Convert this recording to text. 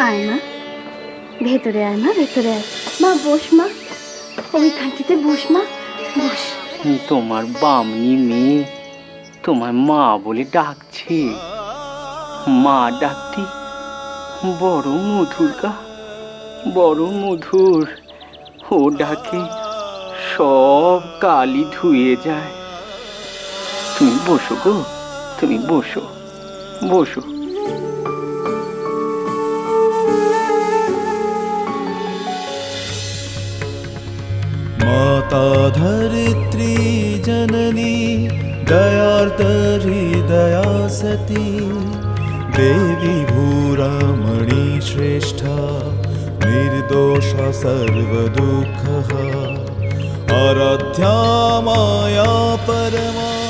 আয় মা ভেতরে আয় মা, ভেতরে আয়। মা, বস মা। ওইখানটিতে বস মা, বস। তোমার বামনি মেয়ে, তোমার মা বলে ডাকছে। মা ডাকটি বড় মধুর গা, বড় মধুর। ও ডাকে, সব কালি ধুয়ে যায়। তুমি বসো গো, তুমি বসো বসো। माता धरित्री जननी दयार्दहृदया सती देवी भूरामणि श्रेष्ठा निर्दोषा सर्वदुःखः आराध्या माया परमा।